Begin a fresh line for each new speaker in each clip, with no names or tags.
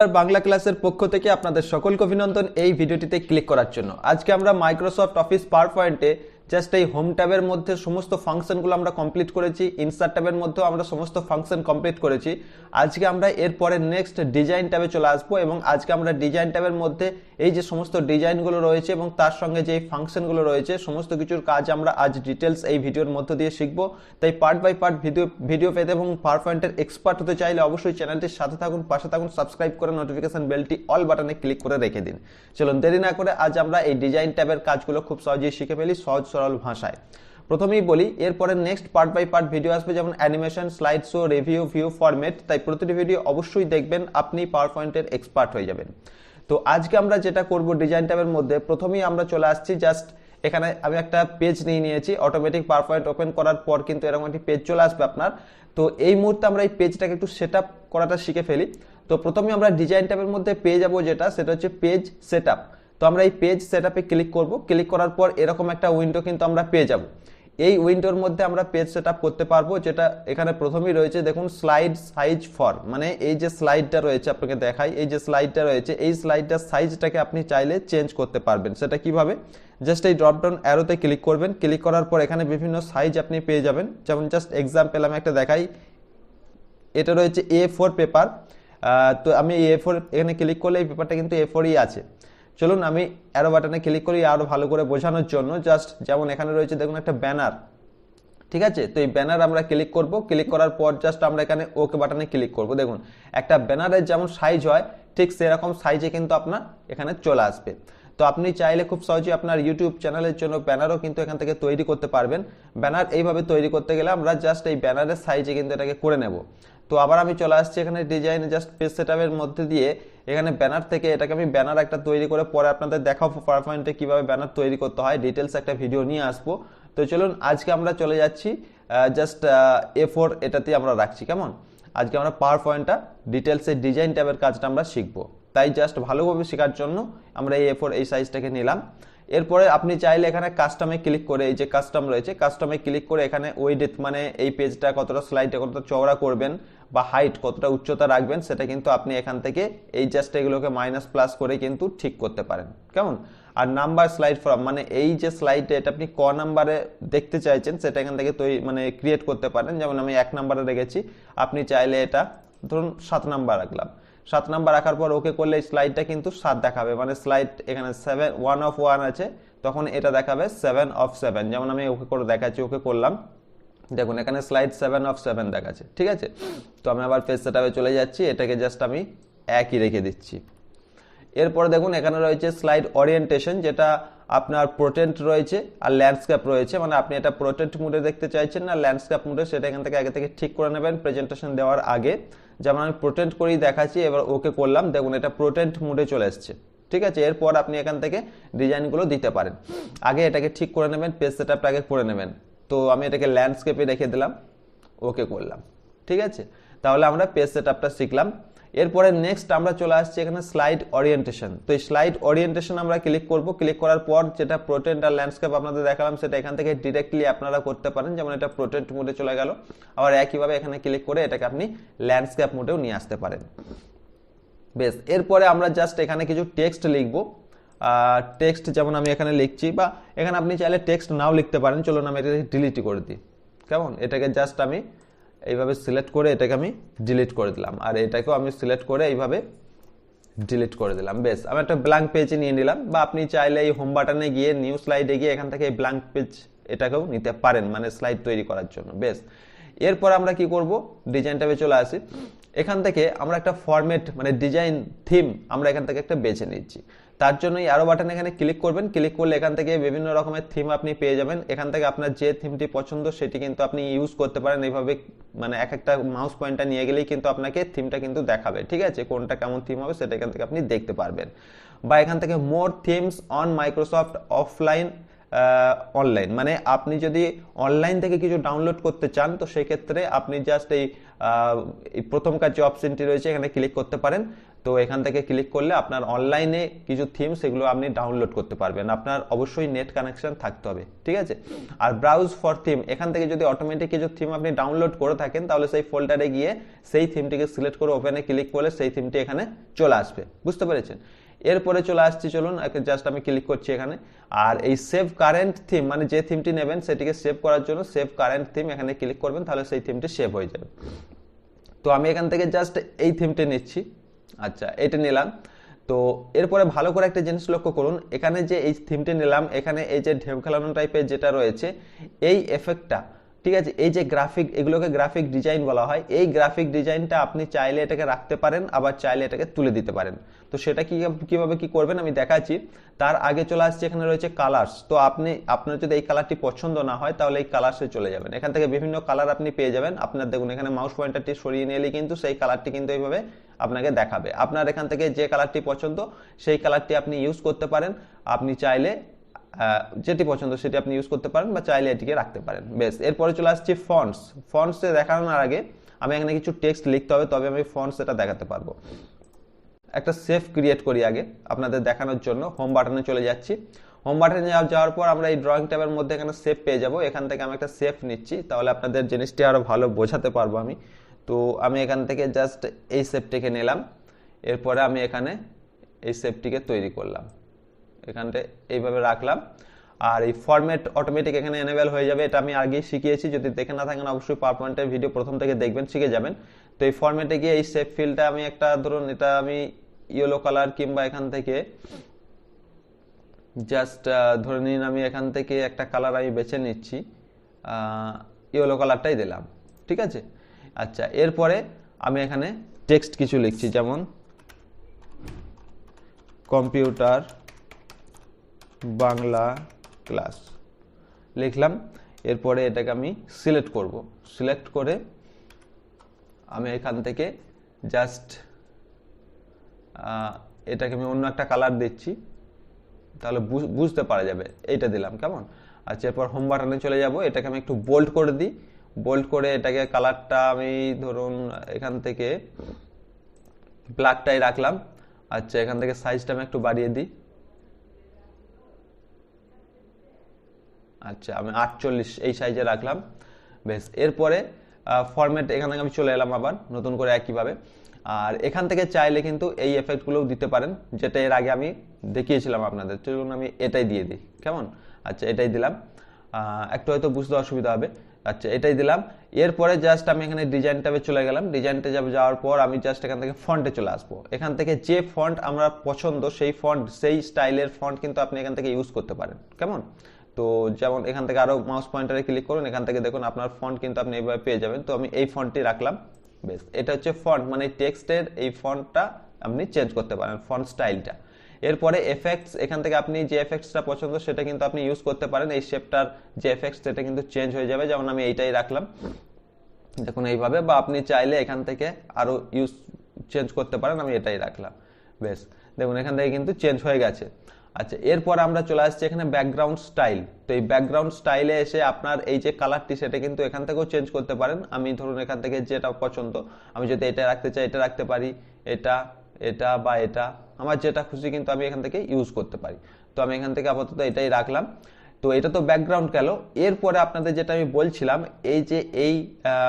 বাংলা ক্লাসের পক্ষ থেকে আপনাদের সকলকে অভিনন্দন এই ভিডিওটিতে ক্লিক করার জন্য। আজকে আমরা মাইক্রোসফট অফিস পাওয়ার পয়েন্টে জাস্ট এই হোম ট্যাবের মধ্যে সমস্ত ফাংশনগুলো আমরা কমপ্লিট করেছি ইনসার ট্যাবের মধ্যেও আমরা সমস্ত ফাংশন কমপ্লিট করেছি। আজকে আমরা এরপরে নেক্সট ডিজাইন ট্যাবে চলে আসব এবং আজকে আমরা ডিজাইন ট্যাবের মধ্যে এই যে সমস্ত ডিজাইনগুলো রয়েছে এবং তার সঙ্গে যে ফাংশনগুলো রয়েছে, সমস্ত কিছুর কাজ আমরা আজ ডিটেলস এই ভিডিওর মধ্য দিয়ে শিখব। তাই part by part video video পেতে এবং পাওয়ার পয়েন্টের এক্সপার্ট হতে চাইলে অবশ্যই চ্যানেলটির সাথে থাকুন, পাশে থাকুন সাবস্ক্রাইব করে নোটিফিকেশন বেলটি অল বাটনে ক্লিক করে রেখে দিন। চলুন, দেরি না করে আজ আমরা এই ডিজাইন ট্যাবের কাজগুলো খুব সহজেই শিখে ফেলি সহজ সরল ভাষায়। প্রথমেই বলি, এরপরে next part by part video আসবে, যেমন animation slide show review view format তাই প্রতিটি ভিডিও অবশ্যই দেখবেন, আপনি পাওয়ার পয়েন্টের এক্সপার্ট হয়ে যাবেন। তো আজকে আমরা যেটা করব ডিজাইন ট্যাবের মধ্যে, প্রথমেই আমরা চলে আসছি জাস্ট এখানে আমি একটা পেজ নিয়ে নিয়েছি অটোমেটিক পাওয়ার ওপেন করার পর কিন্তু এরকম একটি পেজ চলে আসবে আপনার। তো এই মুহূর্তে আমরা এই পেজটাকে একটু সেট করাটা শিখে ফেলি। তো প্রথমে আমরা ডিজাইন ট্যাবের মধ্যে পেয়ে যাব যেটা, সেটা হচ্ছে পেজ সেট তো আমরা এই পেজ সেট ক্লিক করব। ক্লিক করার পর এরকম একটা উইন্ডো কিন্তু আমরা পেয়ে যাব। এই উইন্ডোর মধ্যে আমরা পেজ সেট করতে পারব, যেটা এখানে প্রথমেই রয়েছে, দেখুন স্লাইড সাইজ ফর মানে এই যে স্লাইডটা রয়েছে আপনাকে দেখাই, এই যে স্লাইডটা রয়েছে, এই স্লাইডটার সাইজটাকে আপনি চাইলে চেঞ্জ করতে পারবেন। সেটা কীভাবে? জাস্ট এই ড্রপডাউন অ্যারোতে ক্লিক করবেন। ক্লিক করার পর এখানে বিভিন্ন সাইজ আপনি পেয়ে যাবেন। যেমন জাস্ট এক্সাম্পল আমি একটা দেখাই। এটা রয়েছে এ ফোর পেপার তো আমি এ ফোর এখানে ক্লিক করলে এই পেপারটা কিন্তু এ ফোরই আছে। চলুন আমি অ্যারো বাটনে ক্লিক করি আরও ভালো করে বোঝানোর জন্য। জাস্ট যেমন এখানে রয়েছে, দেখুন একটা ব্যানার ঠিক আছে? তো এই ব্যানার আমরা ক্লিক করব। ক্লিক করার পর জাস্ট আমরা এখানে ওকে বাটনে ক্লিক করব। দেখুন, একটা ব্যানারের যেমন সাইজ হয়, ঠিক সেরকম সাইজে কিন্তু আপনার এখানে চলে আসবে। তো আপনি চাইলে খুব সহজেই আপনার ইউটিউব চ্যানেলের জন্য ব্যানারও কিন্তু এখান থেকে তৈরি করতে পারবেন। ব্যানার এইভাবে তৈরি করতে গেলে আমরা জাস্ট এই ব্যানারের সাইজে কিন্তু এটাকে করে নেব। তো আবার আমি চলে আসছি এখানে ডিজাইন জাস্ট পেজ সেটআপের মধ্যে দিয়ে। এখানে ব্যানার থেকে এটাকে আমি ব্যানার একটা তৈরি করে পরে আপনাদের দেখাবো পাওয়ার কীভাবে ব্যানার তৈরি করতে হয়। ডিটেলস একটা ভিডিও নিয়ে আসব। তো চলুন, আজকে আমরা চলে যাচ্ছি জাস্ট এ ফোর এটাতে আমরা রাখছি, কেমন? আজকে আমরা পাওয়ার পয়েন্টটা ডিটেলসের ডিজাইন ট্যাবের কাজটা আমরা শিখব। তাই জাস্ট ভালোভাবে শেখার জন্য আমরা এই এ ফোর এই সাইজটাকে নিলাম। এরপরে আপনি চাইলে এখানে কাস্টমে ক্লিক করে, এই যে কাস্টম রয়েছে কাস্টমে ক্লিক করে এখানে ওই ডেট মানে এই পেজটা কতটা স্লাইডটা কতটা চওড়া করবেন বা হাইট কতটা উচ্চতা রাখবেন সেটা কিন্তু আপনি এখান থেকে এই জাস্ট এগুলোকে মাইনাস প্লাস করে কিন্তু ঠিক করতে পারেন। কেমন? আর নাম্বার স্লাইড ফর্ম মানে এই যে স্লাইড এটা আপনি ক নাম্বারে দেখতে চাইছেন, সেটা এখান থেকে তৈরি মানে ক্রিয়েট করতে পারেন। যেমন আমি এক নাম্বারে রেখেছি, আপনি চাইলে এটা, ধরুন সাত নাম্বার রাখলাম সাত নাম্বার রাখার পর ওকে করলে স্লাইডটা কিন্তু সাত দেখাবে। মানে স্লাইড এখানে সেভেন ওয়ান অফ ওয়ান আছে, তখন এটা দেখাবে সেভেন অফ সেভেন যেমন আমি ওকে করে দেখাচ্ছি ওকে করলাম। দেখুন, এখানে স্লাইড সেভেন অফ সেভেন দেখাচ্ছে, ঠিক আছে? তো আমি আবার ফেস সেটাপে চলে যাচ্ছি, এটাকে জাস্ট আমি একই রেখে দিচ্ছি। এরপরে দেখুন, এখানে রয়েছে স্লাইড ওরিয়েন্টেশন যেটা আপনার প্রোটেন্ট রয়েছে আর ল্যান্ডস্কেপ রয়েছে। মানে আপনি এটা প্রোটেন্ট মুডে দেখতে চাইছেন না ল্যান্ডস্কেপ মুডে সেটা এখান থেকে আগে থেকে ঠিক করে নেবেন প্রেজেন্টেশন দেওয়ার আগে। যেমন আমি প্রোটেন্ট করেই দেখাচ্ছি, এবার ওকে করলাম, দেখুন, এটা প্রোটেন্ট মুডে চলে এসছে, ঠিক আছে? এরপর আপনি এখান থেকে ডিজাইনগুলো দিতে পারেন। আগে এটাকে ঠিক করে নেবেন পেজ সেটআপটা আগে করে নেবেন। তো আমি এটাকে ল্যান্ডস্কেপে রেখে দিলাম ওকে করলাম। ঠিক আছে? তাহলে আমরা পেজ সেটআপটা শিখলাম। এরপরে নেক্সট আমরা চলে আসছি এখানে স্লাইড ওরিয়েন্টেশন তো এই স্লাইড ওরিয়েন্টেশন আমরা ক্লিক করব। ক্লিক করার পর যেটা প্রোটেন্ট আর ল্যান্ডস্কেপ আপনাদের দেখালাম, সেটা এখান থেকে ডিরেক্টলি আপনারা করতে পারেন। যেমন এটা প্রোটেন্ট মোডে চলে গেল। আবার একইভাবে এখানে ক্লিক করে এটাকে আপনি ল্যান্ডস্কেপ মোডেও নিয়ে আসতে পারেন। বেশ, এরপরে আমরা জাস্ট এখানে কিছু টেক্সট লিখব। টেক্সট যেমন আমি এখানে লিখছি, বা এখানে আপনি চাইলে টেক্সট নাও লিখতে পারেন। চলুন আমি এটাকে ডিলিট করে দিই। কেমন? এটাকে জাস্ট আমি এইভাবে সিলেক্ট করে এটাকে আমি ডিলিট করে দিলাম। আর এটাকেও আমি সিলেক্ট করে এইভাবে ডিলিট করে দিলাম। বেশ, আমি একটা ব্ল্যাঙ্ক পেজে নিয়ে নিলাম, বা আপনি চাইলে এই হোম বাটনে গিয়ে নিউ স্লাইডে গিয়ে এখান থেকে এই ব্ল্যাঙ্ক পেজ এটাকেও নিতে পারেন মানে স্লাইড তৈরি করার জন্য। বেশ, এরপর আমরা কি করব? ডিজাইন ট্যাবে চলে আসি। এখান থেকে আমরা একটা ফরম্যাট মানে ডিজাইন থিম আমরা এখান থেকে একটা বেছে নিচ্ছি। তার জন্য এই আরও বাটন এখানে ক্লিক করবেন। ক্লিক করলে এখান থেকে বিভিন্ন রকমের থিম আপনি পেয়ে যাবেন। এখান থেকে আপনার যে থিমটি পছন্দ, সেটি কিন্তু আপনি ইউজ করতে পারেন। এইভাবে মানে এক একটা মাউস পয়েন্টটা নিয়ে গেলেই কিন্তু আপনাকে থিমটা কিন্তু দেখাবে। ঠিক আছে? কোনটা কেমন থিম হবে সেটা এখান থেকে আপনি দেখতে পারবেন। বা এখান থেকে more themes on Microsoft offline online মানে আপনি যদি অনলাইন থেকে কিছু ডাউনলোড করতে চান, তো সেক্ষেত্রে আপনি জাস্ট এই প্রথম কাজ যে অপশনটি রয়েছে, এখানে ক্লিক করতে পারেন। তো এখান থেকে ক্লিক করলে আপনার অনলাইনে কিছু থিম সেগুলো আপনি ডাউনলোড করতে পারবেন। আপনার অবশ্যই নেট কানেকশন থাকতে হবে, ঠিক আছে? আর ব্রাউজ ফর থিম এখান থেকে যদি অটোমেটিক কিছু থিম আপনি ডাউনলোড করে থাকেন, তাহলে সেই ফোল্ডারে গিয়ে সেই থিমটিকে সিলেক্ট করে ওপেনে ক্লিক করলে সেই থিমটি এখানে চলে আসবে। বুঝতে পেরেছেন? এরপরে চলে আসছি, চলুন জাস্ট আমি ক্লিক করছি এখানে। আর এই সেভ কারেন্ট থিম মানে যে থিমটি নেবেন, সেটিকে সেভ করার জন্য সেভ কারেন্ট থিম এখানে ক্লিক করবেন, তাহলে সেই থিমটি সেভ হয়ে যাবে। তো আমি এখান থেকে জাস্ট এই থিমটি নিচ্ছি। আচ্ছা এটা নিলাম। তো এরপরে ভালো করে একটা জিনিস লক্ষ্য করুন। এখানে যে এই থিমটি নিলাম, এখানে এই যে ঢেউ খেলানো টাইপের যেটা রয়েছে, এই এফেক্টটা ঠিক আছে, এই যে গ্রাফিক এগুলোকে গ্রাফিক ডিজাইন বলা হয়, এই গ্রাফিক ডিজাইনটা আপনি চাইলে এটাকে রাখতে পারেন, আবার চাইলে এটাকে তুলে দিতে পারেন। তো সেটা কি, কীভাবে কি করবেন আমি দেখাচ্ছি। তার আগে চলে আসছে এখানে রয়েছে কালার্স তো আপনি, আপনার যদি এই কালারটি পছন্দ না হয়, তাহলে এই কালার্সে চলে যাবেন। এখান থেকে বিভিন্ন কালার আপনি পেয়ে যাবেন। আপনার দেখুন, এখানে মাউস পয়েন্টারটি সরিয়ে নিলে কিন্তু সেই কালারটি কিন্তু এইভাবে আপনাকে দেখাবে। আপনার এখান থেকে যে কালারটি পছন্দ, সেই কালারটি আপনি ইউজ করতে পারেন। আপনি চাইলে যেটি পছন্দ সেটি আপনি ইউজ করতে পারেন বা চাইলে এটিকে রাখতে পারেন। বেশ, এরপরে চলে আসছে ফন্টস ফন্টসে দেখানোর আগে আমি এখানে কিছু টেক্সট লিখতে হবে, তবে আমি ফন্টস এটা দেখাতে পারব। একটা সেফ ক্রিয়েট করি আগে আপনাদের দেখানোর জন্য। হোম বাটনে চলে যাচ্ছি। হোম বাটনে যাওয়ার পর আমরা এই ড্রয়িং ট্যাবের মধ্যে এখানে সেফ পেয়ে যাব। এখান থেকে আমি একটা সেফ নিচ্ছি, তাহলে আপনাদের জিনিসটি আরও ভালো বোঝাতে পারব আমি। তো আমি এখান থেকে জাস্ট এই সেফটিকে নিলাম। এরপরে আমি এখানে এই সেফটিকে তৈরি করলাম। এখানটা এইভাবে রাখলাম। আর এই ফরম্যাট অটোমেটিক এখানে এনেবেল হয়ে যাবে, এটা আমি আগেই শিখিয়েছি। যদি দেখে না থাকেন, অবশ্যই পাওয়ার ভিডিও প্রথম থেকে দেখবেন, শিখে যাবেন। তো এই ফরম্যাটে গিয়ে এই সেফ ফিলটা আমি একটা, ধরুন এটা আমি ইয়েলো কালার কিংবা এখান থেকে জাস্ট ধরে নিন আমি এখান থেকে একটা কালার আমি বেছে নিচ্ছি ইয়েলো কালারটাই দিলাম। ঠিক আছে? আচ্ছা এরপরে আমি এখানে টেক্সট কিছু লিখছি, যেমন কম্পিউটার বাংলা ক্লাস। লিখলাম, এরপরে এটাকে আমি সিলেক্ট করব। সিলেক্ট করে আমি এখান থেকে জাস্ট এটাকে আমি অন্য একটা কালার দিচ্ছি। তাহলে বুঝতে পারা যাবে, এইটা দিলাম, কেমন? আচ্ছা এরপর হোম বাটনে চলে যাব, এটাকে আমি একটু বোল্ড করে দিই। বোল্ড করে এটাকে কালারটা আমি ধরুন এখান থেকে ব্ল্যাকটাই রাখলাম। আচ্ছা এখান থেকে সাইজটা আমি একটু বাড়িয়ে দিই। আচ্ছা আমি আটচল্লিশ এই সাইজে রাখলাম। বেশ, এরপরে ফরম্যাট এখান থেকে আমি চলে এলাম আবার, নতুন করে একইভাবে। আর এখান থেকে চাইলে কিন্তু এই এফেক্টগুলোও দিতে পারেন, যেটা এর আগে আমি দেখিয়েছিলাম আপনাদের। চলুন আমি এটাই দিয়ে দিই, কেমন? আচ্ছা এটাই দিলাম। একটু হয়তো বুঝতে অসুবিধা হবে। আচ্ছা এটাই দিলাম। এরপরে জাস্ট আমি এখানে ডিজাইন ট্যাবে চলে গেলাম। ডিজাইনটা যাবে যাওয়ার পর আমি জাস্ট এখান থেকে ফন্টে চলে আসব। এখান থেকে যে ফন্ট আমরা পছন্দ, সেই ফন্ট সেই স্টাইলের ফন্ট কিন্তু আপনি এখান থেকে ইউজ করতে পারেন। কেমন? তো যেমন এখান থেকে আরও মাউস পয়েন্টারে ক্লিক করুন, এখান থেকে দেখুন আপনার ফন্ট কিন্তু আপনি এইভাবে পেয়ে যাবেন। তো আমি এই ফন্টটি রাখলাম। বেশ, এটা হচ্ছে ফন্ট মানে টেক্সটের এই ফন্টটা আপনি চেঞ্জ করতে পারেন ফন্ট স্টাইলটা এরপরে এফেক্টস এখান থেকে আপনি যে এফেক্টসটা পছন্দ সেটা কিন্তু আপনি ইউজ করতে পারেন। এই শেপটার যে এফেক্টস সেটা কিন্তু চেঞ্জ হয়ে যাবে। যেমন আমি এইটাই রাখলাম। দেখুন এইভাবে, বা আপনি চাইলে এখান থেকে আরও ইউজ চেঞ্জ করতে পারেন, আমি এটাই রাখলাম। বেশ, দেখুন এখান থেকে কিন্তু চেঞ্জ হয়ে গেছে। আচ্ছা এরপর আমরা চলে আসছি এখানে ব্যাকগ্রাউন্ড স্টাইল তো এই ব্যাকগ্রাউন্ড স্টাইলে এসে আপনার এই যে কালারটি সেটা কিন্তু এখান থেকেও চেঞ্জ করতে পারেন। আমি ধরুন এখান থেকে যেটা পছন্দ, আমি যদি এটা রাখতে চাই, এটা রাখতে পারি, এটা এটা বা এটা, আমার যেটা খুশি কিন্তু আমি এখান থেকে ইউজ করতে পারি। তো আমি এখান থেকে আপাতত এটাই রাখলাম। তো এটা তো ব্যাকগ্রাউন্ড গেল। এরপরে আপনাদের যেটা আমি বলছিলাম, এই যে এই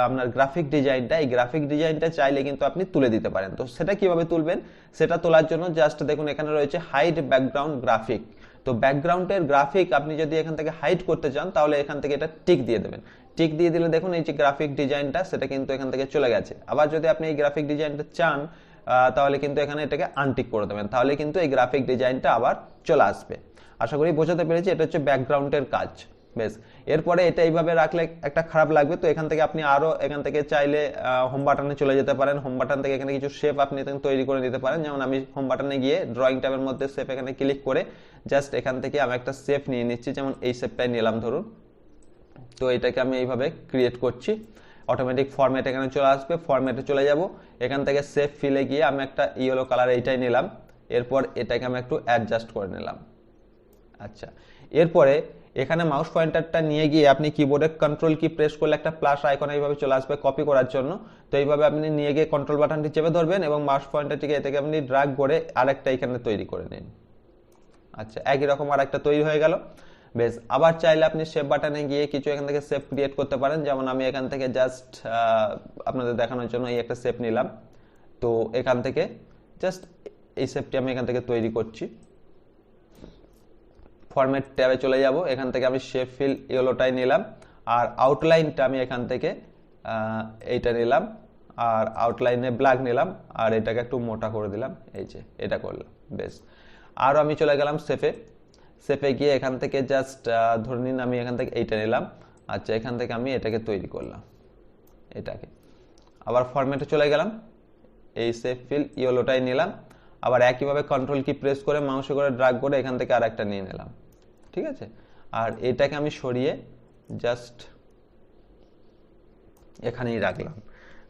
আপনার গ্রাফিক ডিজাইনটা এই গ্রাফিক ডিজাইনটা চাইলে কিন্তু আপনি তুলে দিতে পারেন। তো সেটা কীভাবে তুলবেন? সেটা তোলার জন্য জাস্ট দেখুন, এখানে রয়েছে হাইড ব্যাকগ্রাউন্ড গ্রাফিক তো ব্যাকগ্রাউন্ডের গ্রাফিক আপনি যদি এখান থেকে হাইড করতে চান, তাহলে এখান থেকে এটা টিক দিয়ে দেবেন। টিক দিয়ে দিলে দেখুন, এই যে গ্রাফিক ডিজাইনটা সেটা কিন্তু এখান থেকে চলে গেছে। আবার যদি আপনি এই গ্রাফিক ডিজাইনটা চান তাহলে কিন্তু এখানে এটাকে আনটিক করে দেবেন। তাহলে কিন্তু এই গ্রাফিক ডিজাইনটা আবার চলে আসবে। আশা করি বোঝাতে পেরেছি, এটা হচ্ছে ব্যাকগ্রাউন্ডের কাজ। বেশ, এরপরে এটা এইভাবে রাখলে একটা খারাপ লাগবে। তো এখান থেকে আপনি আরও এখান থেকে চাইলে হোম বাটনে চলে যেতে পারেন। হোম বাটন থেকে এখানে কিছু শেপ আপনি তৈরি করে নিতে পারেন। যেমন আমি হোম বাটনে গিয়ে ড্রয়িং ট্যাবের মধ্যে শেপ এখানে ক্লিক করে জাস্ট এখান থেকে আমি একটা শেপ নিয়ে নিচ্ছি। যেমন এই শেপটাই নিলাম, ধরুন। তো এটাকে আমি এইভাবে ক্রিয়েট করছি। অটোমেটিক ফরম্যাট এখানে চলে আসবে ফরম্যাটে চলে যাব। এখান থেকে সেফ ফিলে গিয়ে আমি একটা ইয়েলো কালার এইটাই নিলাম। এরপর এটাকে আমি একটু অ্যাডজাস্ট করে নিলাম। আচ্ছা এরপরে এখানে মাউস পয়েন্টারটা নিয়ে গিয়ে আপনি কিবোর্ডে কন্ট্রোল কি প্রেস করলে একটা প্লাস আইকন এইভাবে চলে আসবে কপি করার জন্য। তো এইভাবে আপনি নিয়ে গিয়ে কন্ট্রোল বাটনটি চেপে ধরবেন এবং মাউস পয়েন্টারটিকে এ থেকে আপনি ড্রাগ করে আরেকটা এখানে তৈরি করে নিন। আচ্ছা একই রকম আর একটা তৈরি হয়ে গেল। বেশ, আবার চাইলে আপনি সেভ বাটনে গিয়ে কিছু এখান থেকে সেভ ক্রিয়েট করতে পারেন। যেমন আমি এখান থেকে জাস্ট আপনাদের দেখানোর জন্য এই একটা সেভ নিলাম। তো এখান থেকে জাস্ট এই সেভটি আমি এখান থেকে তৈরি করছি। ফরম্যাট ট্যাবে চলে যাব। এখান থেকে আমি শেপ ফিল ইয়েলোটাই নিলাম। আর আউটলাইনটা আমি এখান থেকে এইটা নিলাম। আর আউটলাইনে ব্ল্যাক নিলাম। আর এটাকে একটু মোটা করে দিলাম। এই যে, এটা করলাম। বেশ। আরও আমি চলে গেলাম সেফে সেফে গিয়ে এখান থেকে জাস্ট ধরে নিন আমি এখান থেকে এইটা নিলাম। আচ্ছা এখান থেকে আমি এটাকে তৈরি করলাম। এটাকে। আবার ফরম্যাটে চলে গেলাম। এই সেফ ফিল ইয়েলোটাই নিলাম। আবার একইভাবে কন্ট্রোল কি প্রেস করে মাংস করে ড্রাগ করে এখান থেকে আরেকটা নিয়ে নিলাম। ঠিক আছে? আর এটাকে আমি সরিয়ে জাস্ট এখানেই রাখলাম।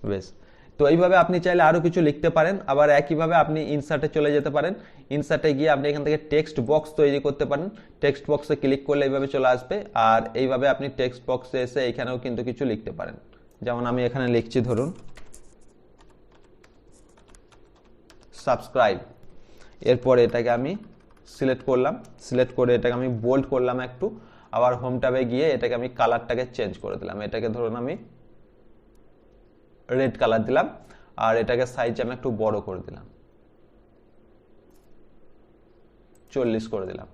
বেশ। তো এইভাবে আপনি চাইলে আরও কিছু লিখতে পারেন। আবার একইভাবে আপনি ইনসার্টে চলে যেতে পারেন। ইনসার্টে গিয়ে আপনি এখান থেকে টেক্সট বক্স তৈরি করতে পারেন। টেক্সট বক্সে ক্লিক করলে এইভাবে চলে আসবে। আর এইভাবে আপনি টেক্সট বক্সে এসে এখানেও কিন্তু কিছু লিখতে পারেন। যেমন আমি এখানে লিখছি, ধরুন সাবস্ক্রাইব এরপর এটাকে আমি সিলেক্ট করলাম। সিলেক্ট করে এটাকে আমি বোল্ড করলাম একটু। আবার হোম ট্যাবে গিয়ে এটাকে আমি কালারটাকে চেঞ্জ করে দিলাম। এটাকে ধরুন আমি রেড কালার দিলাম, আর এটাকে সাইজ আমি একটু বড় করে দিলাম। চল্লিশ করে দিলাম।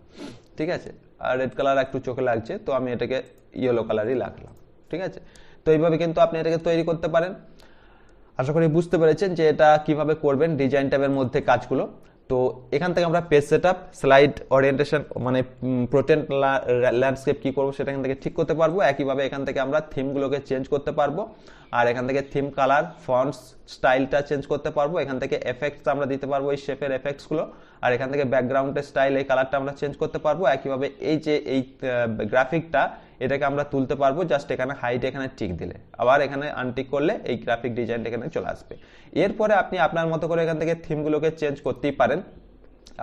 ঠিক আছে? আর রেড কালার একটু চোখে লাগছে, তো আমি এটাকে ইয়েলো কালারই লাগলাম ঠিক আছে? তো এইভাবে কিন্তু আপনি এটাকে তৈরি করতে পারেন। আশা করি বুঝতে পেরেছেন যে এটা কীভাবে করবেন ডিজাইন ট্যাবের মধ্যে কাজগুলো। তো এখান থেকে আমরা page set up slide orientation মানে প্রোটেন্ট ল্যান্ডস্কেপ কি করব সেটা এখান থেকে ঠিক করতে পারব। একইভাবে এখান থেকে আমরা থিমগুলোকে চেঞ্জ করতে পারব। আর এখান থেকে থিম কালার ফন্টস স্টাইলটা চেঞ্জ করতে পারব। এখান থেকে এফেক্টস আমরা দিতে পারব এই শেপের এফেক্টসগুলো আর এখান থেকে ব্যাকগ্রাউন্ডের স্টাইল এই কালারটা আমরা চেঞ্জ করতে পারব। একইভাবে এই যে এই গ্রাফিকটা এটাকে আমরা তুলতে পারব জাস্ট এখানে হাইট এখানে টিক দিলে। আবার এখানে আনটিক করলে এই গ্রাফিক ডিজাইনটা এখানে চলে আসবে। এরপরে আপনি আপনার মতো করে এখান থেকে থিমগুলোকে চেঞ্জ করতেই পারেন।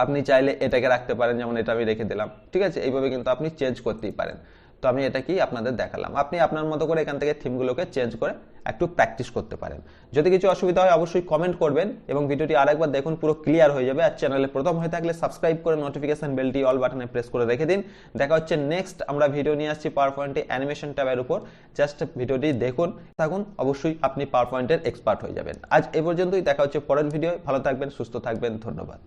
আপনি চাইলে এটাকে রাখতে পারেন, যেমন এটা আমি রেখে দিলাম। ঠিক আছে? এইভাবে কিন্তু আপনি চেঞ্জ করতেই পারেন। তো আমি এটা কি আপনাদের দেখালাম। আপনি আপনার মতো করে এখান থেকে থিমগুলোকে চেঞ্জ করে একটু প্র্যাকটিস করতে পারেন। যদি কিছু অসুবিধা হয় অবশ্যই কমেন্ট করবেন এবং ভিডিওটি আরেকবার দেখুন, পুরো ক্লিয়ার হয়ে যাবে। আর চ্যানেলে প্রথম হয়ে থাকলে সাবস্ক্রাইব করে নোটিফিকেশন বেলটি অল বাটনে প্রেস করে রেখে দিন। দেখা হচ্ছে নেক্সট আমরা ভিডিও নিয়ে আসছি পাওয়ার পয়েন্টে অ্যানিমেশন ট্যাবের উপর। জাস্ট ভিডিওটি দেখুন, থাকুন, অবশ্যই আপনি পাওয়ার পয়েন্টের এক্সপার্ট হয়ে যাবেন। আজ এ পর্যন্তই, দেখা হচ্ছে পরের ভিডিও ভালো থাকবেন, সুস্থ থাকবেন, ধন্যবাদ।